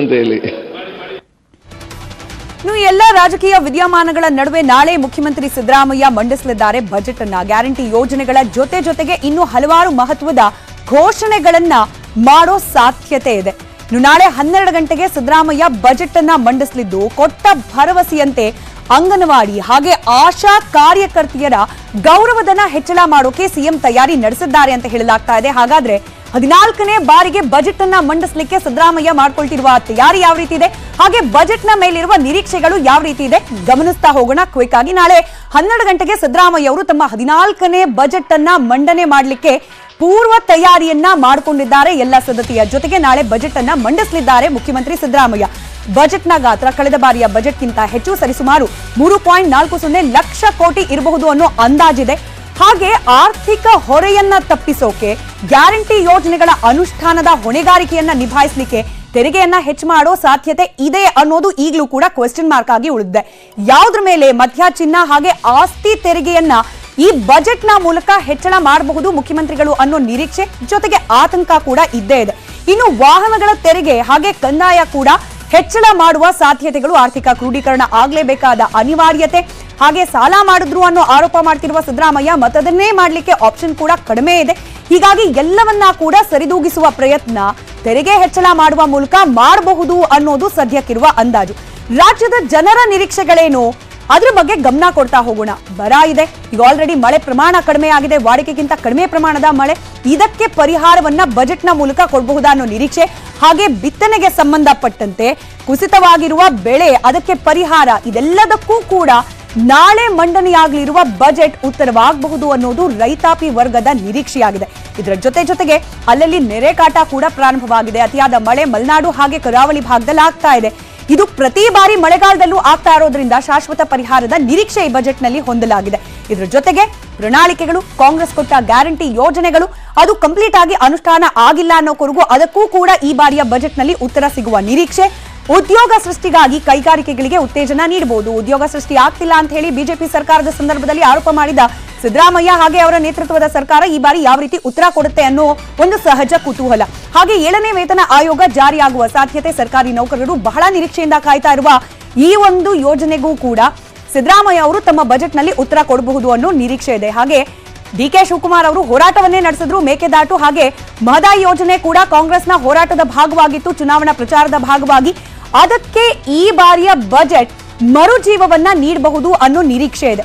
ಅಂತ ಹೇಳಿ. ಇನ್ನು ಎಲ್ಲ ರಾಜಕೀಯ ವಿದ್ಯಮಾನಗಳ ನಡುವೆ ನಾಳೆ ಮುಖ್ಯಮಂತ್ರಿ ಸಿದ್ದರಾಮಯ್ಯ ಮಂಡಿಸಲಿದ್ದಾರೆ ಬಜೆಟ್ ಅನ್ನ. ಗ್ಯಾರಂಟಿ ಯೋಜನೆಗಳ ಜೊತೆ ಜೊತೆಗೆ ಇನ್ನು ಹಲವಾರು ಮಹತ್ವದ ಘೋಷಣೆಗಳನ್ನ ಮಾಡೋ ಸಾಧ್ಯತೆ ಇದೆ. ಇನ್ನು ನಾಳೆ ಹನ್ನೆರಡು ಗಂಟೆಗೆ ಸಿದ್ದರಾಮಯ್ಯ ಬಜೆಟ್ ಅನ್ನ ಮಂಡಿಸಲಿದ್ದು ಕೊಟ್ಟ ಭರವಸೆಯಂತೆ ಅಂಗನವಾಡಿ ಹಾಗೆ ಆಶಾ ಕಾರ್ಯಕರ್ತೆಯರ ಗೌರವಧನ ಹೆಚ್ಚಳ ಮಾಡೋಕೆ ಸಿಎಂ ತಯಾರಿ ನಡೆಸಿದ್ದಾರೆ ಅಂತ ಹೇಳಲಾಗ್ತಾ ಇದೆ. ಹಾಗಾದ್ರೆ ಹದಿನಾಲ್ಕನೇ ಬಾರಿಗೆ ಬಜೆಟ್ ಅನ್ನ ಮಂಡಿಸಲಿಕ್ಕೆ ಸಿದ್ದರಾಮಯ್ಯ ಮಾಡ್ಕೊಳ್ತಿರುವ ತಯಾರಿ ಯಾವ ರೀತಿ ಇದೆ? ಹಾಗೆ ಬಜೆಟ್ನ ಮೇಲಿರುವ ನಿರೀಕ್ಷೆಗಳು ಯಾವ ರೀತಿ ಇದೆ? ಗಮನಿಸ್ತಾ ಹೋಗೋಣ ಕ್ವಿಕ್ ಆಗಿ. ನಾಳೆ ಹನ್ನೆರಡು ಗಂಟೆಗೆ ಸಿದ್ದರಾಮಯ್ಯ ಅವರು ತಮ್ಮ ಹದಿನಾಲ್ಕನೇ ಬಜೆಟ್ ಅನ್ನ ಮಂಡನೆ ಮಾಡಲಿಕ್ಕೆ ಪೂರ್ವ ತಯಾರಿಯನ್ನ ಮಾಡಿಕೊಂಡಿದ್ದಾರೆ ಎಲ್ಲ ಸಿದ್ಧತೆಯ ಜೊತೆಗೆ ನಾಳೆ ಬಜೆಟ್ ಅನ್ನ ಮಂಡಿಸಲಿದ್ದಾರೆ ಮುಖ್ಯಮಂತ್ರಿ ಸಿದ್ದರಾಮಯ್ಯ. ಬಜೆಟ್ನ ಗಾತ್ರ ಕಳೆದ ಬಾರಿಯ ಬಜೆಟ್ಗಿಂತ ಹೆಚ್ಚು ಸರಿಸುಮಾರು ಮೂರು ಪಾಯಿಂಟ್ ನಾಲ್ಕು ಸೊನ್ನೆ ಲಕ್ಷ ಕೋಟಿ ಇರಬಹುದು ಅನ್ನೋ ಅಂದಾಜಿದೆ. ಹಾಗೆ ಆರ್ಥಿಕ ಹೊರೆಯನ್ನ ತಪ್ಪಿಸೋಕೆ ಗ್ಯಾರಂಟಿ ಯೋಜನೆಗಳ ಅನುಷ್ಠಾನದ ಹೊಣೆಗಾರಿಕೆಯನ್ನ ನಿಭಾಯಿಸಲಿಕ್ಕೆ ತೆರಿಗೆಯನ್ನ ಹೆಚ್ಚು ಮಾಡೋ ಸಾಧ್ಯತೆ ಇದೆ ಅನ್ನೋದು ಈಗಲೂ ಕೂಡ ಕ್ವೆಶ್ಚನ್ ಮಾರ್ಕ್ ಆಗಿ ಉಳಿದಿದೆ. ಯಾವುದ್ರ ಮೇಲೆ ಮಧ್ಯ ಚಿನ್ನ ಹಾಗೆ ಆಸ್ತಿ ತೆರಿಗೆಯನ್ನ ಈ ಬಜೆಟ್ನ ಮೂಲಕ ಹೆಚ್ಚಳ ಮಾಡಬಹುದು ಮುಖ್ಯಮಂತ್ರಿಗಳು ಅನ್ನೋ ನಿರೀಕ್ಷೆ ಜೊತೆಗೆ ಆತಂಕ ಕೂಡ ಇದ್ದೇ ಇದೆ. ಇನ್ನು ವಾಹನಗಳ ತೆರಿಗೆ ಹಾಗೆ ಕಂದಾಯ ಕೂಡ ಹೆಚ್ಚಳ ಮಾಡುವ ಸಾಧ್ಯತೆಗಳು, ಆರ್ಥಿಕ ಕ್ರೋಢೀಕರಣ ಆಗಲೇಬೇಕಾದ ಅನಿವಾರ್ಯತೆ. ಹಾಗೆ ಸಾಲ ಮಾಡಿದ್ರು ಅನ್ನೋ ಆರೋಪ ಮಾಡ್ತಿರುವ ಸಿದ್ದರಾಮಯ್ಯ ಮತದನ್ನೇ ಮಾಡಲಿಕ್ಕೆ ಆಪ್ಷನ್ ಕೂಡ ಕಡಿಮೆ ಇದೆ. ಹೀಗಾಗಿ ಎಲ್ಲವನ್ನ ಕೂಡ ಸರಿದೂಗಿಸುವ ಪ್ರಯತ್ನ, ತೆರಿಗೆ ಹೆಚ್ಚಳ ಮಾಡುವ ಮೂಲಕ ಮಾಡಬಹುದು ಅನ್ನೋದು ಸದ್ಯಕ್ಕಿರುವ ಅಂದಾಜು. ರಾಜ್ಯದ ಜನರ ನಿರೀಕ್ಷೆಗಳೇನು? ಅದ್ರ ಬಗ್ಗೆ ಗಮನ ಕೊಡ್ತಾ ಹೋಗೋಣ. ಬರ ಇದೆ. ಈಗ ಆಲ್ರೆಡಿ ಮಳೆ ಪ್ರಮಾಣ ಕಡಿಮೆ ಆಗಿದೆ. ವಾಡಿಕೆಗಿಂತ ಕಡಿಮೆ ಪ್ರಮಾಣದ ಮಳೆ. ಇದಕ್ಕೆ ಪರಿಹಾರವನ್ನ ಬಜೆಟ್ನ ಮೂಲಕ ಕೊಡಬಹುದಾ ಅನ್ನೋ ನಿರೀಕ್ಷೆ. ಹಾಗೆ ಬಿತ್ತನೆಗೆ ಸಂಬಂಧಪಟ್ಟಂತೆ ಕುಸಿತವಾಗಿರುವ ಬೆಳೆ, ಅದಕ್ಕೆ ಪರಿಹಾರ, ಇದೆಲ್ಲದಕ್ಕೂ ಕೂಡ ನಾಳೆ ಮಂಡನೆಯಾಗಲಿರುವ ಬಜೆಟ್ ಉತ್ತರವಾಗಬಹುದು ಅನ್ನೋದು ರೈತಾಪಿ ವರ್ಗದ ನಿರೀಕ್ಷೆಯಾಗಿದೆ. ಇದರ ಜೊತೆ ಜೊತೆಗೆ ಅಲ್ಲಲ್ಲಿ ನೆರೆಕಾಟ ಕೂಡ ಪ್ರಾರಂಭವಾಗಿದೆ. ಅತಿಯಾದ ಮಳೆ ಮಲೆನಾಡು ಹಾಗೆ ಕರಾವಳಿ ಭಾಗದಲ್ಲಿ ಆಗ್ತಾ ಇದೆ. ಇದು ಪ್ರತಿ ಬಾರಿ ಮಳೆಗಾಲದಲ್ಲೂ ಆಗ್ತಾ ಇರೋದ್ರಿಂದ ಶಾಶ್ವತ ಪರಿಹಾರದ ನಿರೀಕ್ಷೆ ಈ ಬಜೆಟ್ನಲ್ಲಿ ಹೊಂದಲಾಗಿದೆ. ಇದರ ಜೊತೆಗೆ ಪ್ರಣಾಳಿಕೆಗಳು ಕಾಂಗ್ರೆಸ್ ಕೊಟ್ಟ ಗ್ಯಾರಂಟಿ ಯೋಜನೆಗಳು, ಅದು ಕಂಪ್ಲೀಟ್ ಆಗಿ ಅನುಷ್ಠಾನ ಆಗಿಲ್ಲ ಅನ್ನೋ ಕೊರಗು ಅದಕ್ಕೂ ಕೂಡ ಈ ಬಾರಿಯ ಬಜೆಟ್ನಲ್ಲಿ ಉತ್ತರ ಸಿಗುವ ನಿರೀಕ್ಷೆ. ಉದ್ಯೋಗ ಸೃಷ್ಟಿಗಾಗಿ ಕೈಗಾರಿಕೆಗಳಿಗೆ ಉತ್ತೇಜನ ನೀಡಬಹುದು. ಉದ್ಯೋಗ ಸೃಷ್ಟಿ ಆಗ್ತಿಲ್ಲ ಅಂತ ಹೇಳಿ ಬಿಜೆಪಿ ಸರ್ಕಾರದ ಸಂದರ್ಭದಲ್ಲಿ ಆರೋಪ ಮಾಡಿದ ಸಿದ್ದರಾಮಯ್ಯ ಹಾಗೆ ಅವರ ನೇತೃತ್ವದ ಸರ್ಕಾರ ಈ ಬಾರಿ ಯಾವ ರೀತಿ ಉತ್ತರ ಕೊಡುತ್ತೆ ಅನ್ನೋ ಒಂದು ಸಹಜ ಕುತೂಹಲ. ಹಾಗೆ ಏಳನೇ ವೇತನ ಆಯೋಗ ಜಾರಿಯಾಗುವ ಸಾಧ್ಯತೆ ಸರ್ಕಾರಿ ನೌಕರರು ಬಹಳ ನಿರೀಕ್ಷೆಯಿಂದ ಕಾಯ್ತಾ ಇರುವ ಈ ಒಂದು ಯೋಜನೆಗೂ ಕೂಡ ಸಿದ್ದರಾಮಯ್ಯ ಅವರು ತಮ್ಮ ಬಜೆಟ್ನಲ್ಲಿ ಉತ್ತರ ಕೊಡಬಹುದು ಅನ್ನೋ ನಿರೀಕ್ಷೆ ಇದೆ. ಹಾಗೆ ಡಿ ಕೆ ಶಿವಕುಮಾರ್ ಅವರು ಹೋರಾಟವನ್ನೇ ನಡೆಸಿದ್ರು ಮೇಕೆದಾಟು ಹಾಗೆ ಮಹದಾಯಿ ಯೋಜನೆ ಕೂಡ ಕಾಂಗ್ರೆಸ್ನ ಹೋರಾಟದ ಭಾಗವಾಗಿತ್ತು, ಚುನಾವಣಾ ಪ್ರಚಾರದ ಭಾಗವಾಗಿ. ಅದಕ್ಕೆ ಈ ಬಾರಿಯ ಬಜೆಟ್ ಮರುಜೀವವನ್ನ ನೀಡಬಹುದು ಅನ್ನೋ ನಿರೀಕ್ಷೆ ಇದೆ.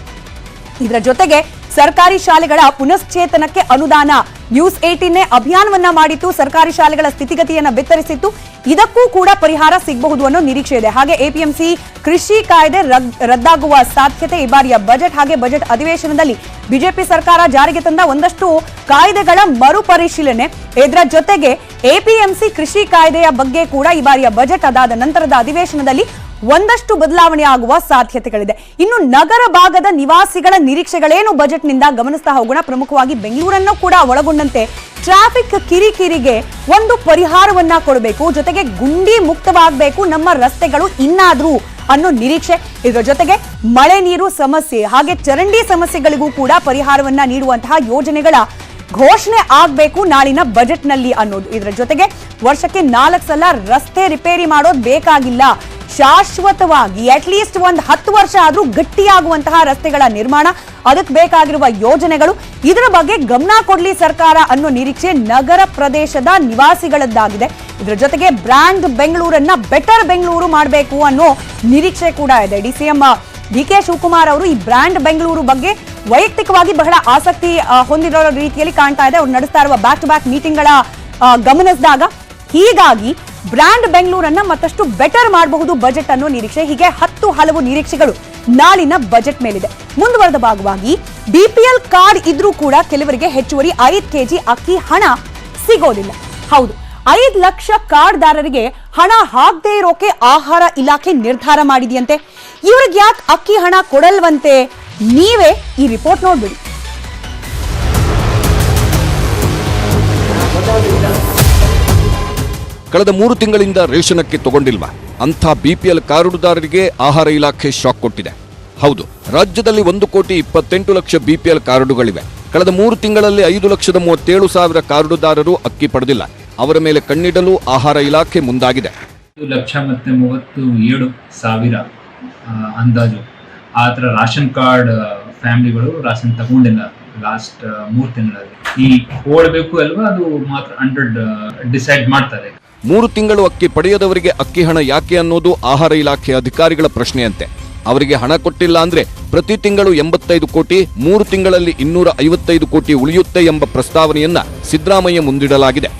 ಇದರ ಜೊತೆಗೆ ಸರ್ಕಾರಿ ಶಾಲೆಗಳ ಪುನಶ್ಚೇತನಕ್ಕೆ ಅನುದಾನ ನ್ಯೂಸ್ ಏಟೀನ್ ಅಭಿಯಾನವನ್ನ ಮಾಡಿತ್ತು, ಸರ್ಕಾರಿ ಶಾಲೆಗಳ ಸ್ಥಿತಿಗತಿಯನ್ನು ಬಿತ್ತರಿಸಿತ್ತು. ಇದಕ್ಕೂ ಕೂಡ ಪರಿಹಾರ ಸಿಗಬಹುದು ಅನ್ನೋ ನಿರೀಕ್ಷೆ ಇದೆ. ಹಾಗೆ ಎಪಿಎಂಸಿ ಕೃಷಿ ಕಾಯ್ದೆ ರದ್- ರದ್ದಾಗುವ ಸಾಧ್ಯತೆ ಈ ಬಾರಿಯ ಬಜೆಟ್ ಹಾಗೆ ಬಜೆಟ್ ಅಧಿವೇಶನದಲ್ಲಿ ಬಿಜೆಪಿ ಸರ್ಕಾರ ಜಾರಿಗೆ ತಂದ ಒಂದಷ್ಟು ಕಾಯ್ದೆಗಳ ಮರುಪರಿಶೀಲನೆ. ಇದರ ಜೊತೆಗೆ ಎಪಿಎಂಸಿ ಕೃಷಿ ಕಾಯ್ದೆಯ ಬಗ್ಗೆ ಕೂಡ ಈ ಬಾರಿಯ ಬಜೆಟ್ ಅದಾದ ನಂತರದ ಅಧಿವೇಶನದಲ್ಲಿ ಒಂದಷ್ಟು ಬದಲಾವಣೆ ಆಗುವ ಸಾಧ್ಯತೆಗಳಿದೆ. ಇನ್ನು ನಗರ ಭಾಗದ ನಿವಾಸಿಗಳ ನಿರೀಕ್ಷೆಗಳೇನು ಬಜೆಟ್ನಿಂದ ಗಮನಿಸ್ತಾ ಹೋಗೋಣ. ಪ್ರಮುಖವಾಗಿ ಬೆಂಗಳೂರನ್ನು ಕೂಡ ಒಳಗೊಂಡಂತೆ ಟ್ರಾಫಿಕ್ ಕಿರಿಕಿರಿಗೆ ಒಂದು ಪರಿಹಾರವನ್ನ ಕೊಡಬೇಕು. ಜೊತೆಗೆ ಗುಂಡಿ ಮುಕ್ತವಾಗಬೇಕು ನಮ್ಮ ರಸ್ತೆಗಳು ಇನ್ನಾದ್ರೂ ಅನ್ನೋ ನಿರೀಕ್ಷೆ. ಇದರ ಜೊತೆಗೆ ಮಳೆ ನೀರು ಸಮಸ್ಯೆ, ಹಾಗೆ ಚರಂಡಿ ಸಮಸ್ಯೆಗಳಿಗೂ ಕೂಡ ಪರಿಹಾರವನ್ನ ನೀಡುವಂತಹ ಯೋಜನೆಗಳ ಘೋಷಣೆ ಆಗಬೇಕು ನಾಳಿನ ಬಜೆಟ್ನಲ್ಲಿ ಅನ್ನೋದು. ಇದರ ಜೊತೆಗೆ ವರ್ಷಕ್ಕೆ ನಾಲ್ಕು ಸಲ ರಸ್ತೆ ರಿಪೇರಿ ಮಾಡೋದು ಬೇಕಾಗಿಲ್ಲ. ಶಾಶ್ವತವಾಗಿ ಅಟ್ಲೀಸ್ಟ್ ಒಂದು ಹತ್ತು ವರ್ಷ ಆದರೂ ಗಟ್ಟಿಯಾಗುವಂತಹ ರಸ್ತೆಗಳ ನಿರ್ಮಾಣ, ಅದಕ್ಕೆ ಬೇಕಾಗಿರುವ ಯೋಜನೆಗಳು, ಇದರ ಬಗ್ಗೆ ಗಮನ ಕೊಡಲಿ ಸರ್ಕಾರ ಅನ್ನೋ ನಿರೀಕ್ಷೆ ನಗರ ಪ್ರದೇಶದ ನಿವಾಸಿಗಳದ್ದಾಗಿದೆ. ಇದರ ಜೊತೆಗೆ ಬ್ರ್ಯಾಂಡ್ ಬೆಂಗಳೂರನ್ನ ಬೆಟರ್ ಬೆಂಗಳೂರು ಮಾಡಬೇಕು ಅನ್ನೋ ನಿರೀಕ್ಷೆ ಕೂಡ ಇದೆ. ಡಿಸಿಎಂ ಡಿ ಕೆ ಶಿವಕುಮಾರ್ ಅವರು ಈ ಬ್ರ್ಯಾಂಡ್ ಬೆಂಗಳೂರು ಬಗ್ಗೆ ವೈಯಕ್ತಿಕವಾಗಿ ಬಹಳ ಆಸಕ್ತಿ ಹೊಂದಿರೋ ರೀತಿಯಲ್ಲಿ ಕಾಣ್ತಾ ಇದೆ. ಅವ್ರು ನಡೆಸ್ತಾ ಇರುವ ಬ್ಯಾಕ್ ಟು ಬ್ಯಾಕ್ ಮೀಟಿಂಗ್ಗಳ ಗಮನಿಸಿದಾಗ ಹೀಗಾಗಿ ಬ್ರ್ಯಾಂಡ್ ಬೆಂಗಳೂರನ್ನ ಮತ್ತಷ್ಟು ಬೆಟರ್ ಮಾಡಬಹುದು ಬಜೆಟ್ ಅನ್ನೋ ನಿರೀಕ್ಷೆ. ಹೀಗೆ ಹತ್ತು ಹಲವು ನಿರೀಕ್ಷೆಗಳು ನಾಳಿನ ಬಜೆಟ್ ಮೇಲಿದೆ. ಮುಂದುವರೆದ ಭಾಗವಾಗಿ ಬಿಪಿಎಲ್ ಕಾರ್ಡ್ ಇದ್ರೂ ಕೂಡ ಕೆಲವರಿಗೆ ಹೆಚ್ಚುವರಿ ಐದು ಕೆಜಿ ಅಕ್ಕಿ ಹಣ ಸಿಗೋದಿಲ್ಲ. ಹೌದು, ಐದು ಲಕ್ಷ ಕಾರ್ಡ್ದಾರರಿಗೆ ಹಣ ಹಾಕದೇ ಇರೋಕೆ ಆಹಾರ ಇಲಾಖೆ ನಿರ್ಧಾರ ಮಾಡಿದೆಯಂತೆ. ಇವ್ರಿಗೆ ಯಾಕೆ ಅಕ್ಕಿ ಹಣ ಕೊಡಲ್ವಂತೆ? ನೀವೇ ಈ ರಿಪೋರ್ಟ್ ನೋಡ್ಬಿಡಿ. ಕಳೆದ ಮೂರು ತಿಂಗಳಿಂದ ರೇಷನಕ್ಕೆ ತಗೊಂಡಿಲ್ವಾ? ಅಂಥ ಬಿಪಿಎಲ್ ಕಾರ್ಡುದಾರರಿಗೆ ಆಹಾರ ಇಲಾಖೆ ಶಾಕ್ ಕೊಟ್ಟಿದೆ. ಹೌದು, ರಾಜ್ಯದಲ್ಲಿ ಒಂದು ಕೋಟಿ ಇಪ್ಪತ್ತೆಂಟು ಲಕ್ಷ ಬಿಪಿಎಲ್ ಕಾರ್ಡುಗಳಿವೆ. ಕಳೆದ ಮೂರು ತಿಂಗಳಲ್ಲಿ ಐದು ಲಕ್ಷದ ಮೂವತ್ತೇಳು ಸಾವಿರ ಕಾರ್ಡುದಾರರು ಅಕ್ಕಿ ಪಡೆದಿಲ್ಲ. ಅವರ ಮೇಲೆ ಕಣ್ಣಿಡಲು ಆಹಾರ ಇಲಾಖೆ ಮುಂದಾಗಿದೆ. ಲಕ್ಷ ಮತ್ತೆ ಮೂವತ್ತು ಏಳು ಸಾವಿರ ಅಂದಾಜು. ಆತರ ರಾಷನ್ ಕಾರ್ಡ್ ಫ್ಯಾಮಿಲಿಗಳು ರಾಷನ್ ತಗೊಂಡಿಲ್ಲ ಲಾಸ್ಟ್ ಮೂರು ತಿಂಗಳಲ್ಲಿ. ಈ ಓಡಬೇಕು ಅಲ್ವಾ? ಅದು ಮಾತ್ರ ಹಂಡ್ರೆಡ್ ಡಿಸೈಡ್ ಮಾಡ್ತಾರೆ. ಮೂರು ತಿಂಗಳು ಅಕ್ಕಿ ಪಡೆಯದವರಿಗೆ ಅಕ್ಕಿ ಹಣ ಯಾಕೆ ಅನ್ನೋದು ಆಹಾರ ಇಲಾಖೆ ಅಧಿಕಾರಿಗಳ ಪ್ರಶ್ನೆಯಂತೆ. ಅವರಿಗೆ ಹಣ ಕೊಟ್ಟಿಲ್ಲ ಅಂದ್ರೆ ಪ್ರತಿ ತಿಂಗಳು ಎಂಬತ್ತೈದು ಕೋಟಿ, ಮೂರು ತಿಂಗಳಲ್ಲಿ ಇನ್ನೂರ ಐವತ್ತೈದು ಕೋಟಿ ಉಳಿಯುತ್ತೆ ಎಂಬ ಪ್ರಸ್ತಾವನೆಯನ್ನ ಸಿದ್ದರಾಮಯ್ಯ ಮುಂದಿಡಲಾಗಿದೆ.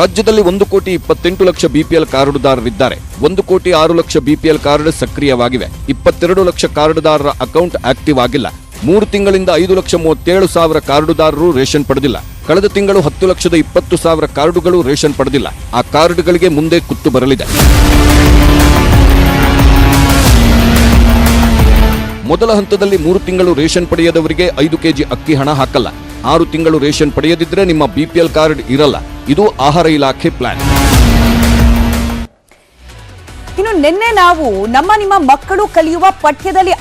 ರಾಜ್ಯದಲ್ಲಿ ಒಂದು ಕೋಟಿ ಇಪ್ಪತ್ತೆಂಟು ಲಕ್ಷ ಬಿಪಿಎಲ್ ಕಾರ್ಡುದಾರರಿದ್ದಾರೆ. ಒಂದು ಕೋಟಿ ಆರು ಲಕ್ಷ ಬಿಪಿಎಲ್ ಕಾರ್ಡ್ ಸಕ್ರಿಯವಾಗಿವೆ. ಇಪ್ಪತ್ತೆರಡು ಲಕ್ಷ ಕಾರ್ಡುದಾರರ ಅಕೌಂಟ್ ಆಕ್ಟಿವ್ ಆಗಿಲ್ಲ. ಮೂರು ತಿಂಗಳಿಂದ ಐದು ಲಕ್ಷ ಮೂವತ್ತೇಳು ಸಾವಿರ ಕಾರ್ಡುದಾರರು ರೇಷನ್ ಪಡೆದಿಲ್ಲ. ಕಳೆದ ತಿಂಗಳು ಹತ್ತು ಲಕ್ಷದ ಇಪ್ಪತ್ತು ಸಾವಿರ ಕಾರ್ಡುಗಳು ರೇಷನ್ ಪಡೆದಿಲ್ಲ. ಆ ಕಾರ್ಡ್ಗಳಿಗೆ ಮುಂದೆ ಕುತ್ತು ಬರಲಿದೆ. ಮೊದಲ ಹಂತದಲ್ಲಿ ಮೂರು ತಿಂಗಳು ರೇಷನ್ ಪಡೆಯದವರಿಗೆ ಐದು ಕೆಜಿ ಅಕ್ಕಿ ಹಣ ಹಾಕಲ್ಲ. ಆರು ತಿಂಗಳು ರೇಷನ್ ಪಡೆಯದಿದ್ರೆ ನಿಮ್ಮ ಬಿಪಿಎಲ್ ಕಾರ್ಡ್ ಇರಲ್ಲ. ಇದು ಆಹಾರ ಇಲಾಖೆ ಪ್ಲಾನ್. ಇನ್ನು ನಿನ್ನೆ ನಾವು ನಮ್ಮ ನಿಮ್ಮ ಮಕ್ಕಳು ಕಲಿಯುವ ಪಠ್ಯದಲ್ಲಿ